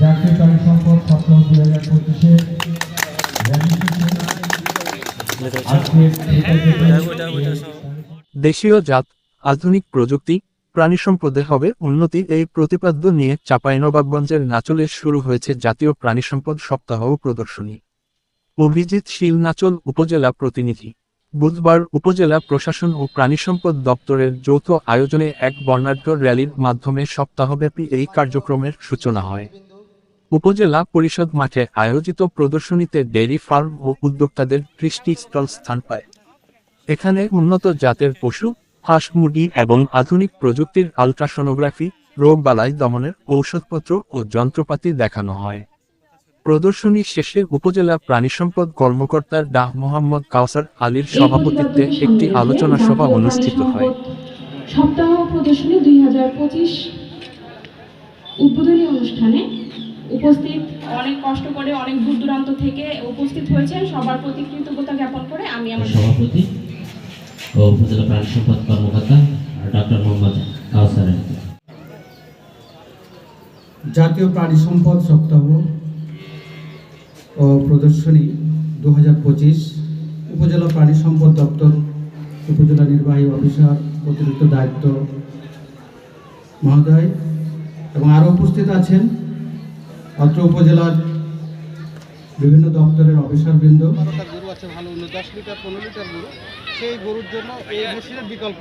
জাতীয় সম্পদ দুই হাজার পঁচিশে দেশীয় জাত আধুনিক প্রযুক্তি, প্রাণী সম্পদে হবে উন্নতি, এই প্রতিপাদ্য নিয়ে চাঁপাইনবাবগঞ্জের নাচলে শুরু হয়েছে জাতীয় প্রাণী সম্পদ সপ্তাহ প্রদর্শনী। অভিজিৎ শীল নাচল উপজেলা প্রতিনিধি। বুধবার উপজেলা প্রশাসন ও প্রাণী সম্পদ দপ্তরের যৌথ আয়োজনে এক বর্ণাঢ্য র্যালির মাধ্যমে সপ্তাহব্যাপী এই কার্যক্রমের সূচনা হয়। উপজেলা পরিষদ মাঠে আয়োজিত প্রদর্শনীতে ডেইরি ফার্ম ও উদ্যোক্তাদের কৃষ্টি স্টল স্থান পায়। এখানে উন্নত জাতের পশু হাঁস মুরগি এবং আধুনিক প্রযুক্তির আলট্রাসোনোগ্রাফি রোগবালাই দমনের ঔষধপত্র ও যন্ত্রপাতি দেখানো হয়। প্রদর্শনী শেষে উপজেলা প্রাণী সম্পদ কর্মকর্তার ডাহ মোহাম্মদ কাউসার আলীর সভাপতিত্বে একটি আলোচনা সভা অনুষ্ঠিত হয়। সপ্তাহ প্রদর্শনী দুই হাজার পঁচিশ উদ্বোধনী অনুষ্ঠানে উপস্থিত অনেক কষ্ট করে অনেক দূর দূরান্ত থেকে উপস্থিত হয়েছেন সবার প্রতি কৃতজ্ঞতা জ্ঞাপন করে আমি আমার সভাপতি ও উপজেলা প্রাণী সম্পদ কর্মকর্তা ডক্টর মোহাম্মদ কাউসার। জাতীয় প্রাণী সম্পদ সপ্তাহ ও প্রদর্শনী দু হাজার পঁচিশ উপজেলা প্রাণী সম্পদ দপ্তর উপজেলা নির্বাহী অফিসার অতিরিক্ত দায়িত্ব মহোদয় এবং আরও উপস্থিত আছেন অত্র উপজেলার বিভিন্ন দপ্তরের অফিসারবৃন্দ। বৃন্দ গরু আছে, ভালো উন্নত দশ লিটার, পনেরো লিটার গরু। সেই গরুর জন্য এই মেশিনের বিকল্প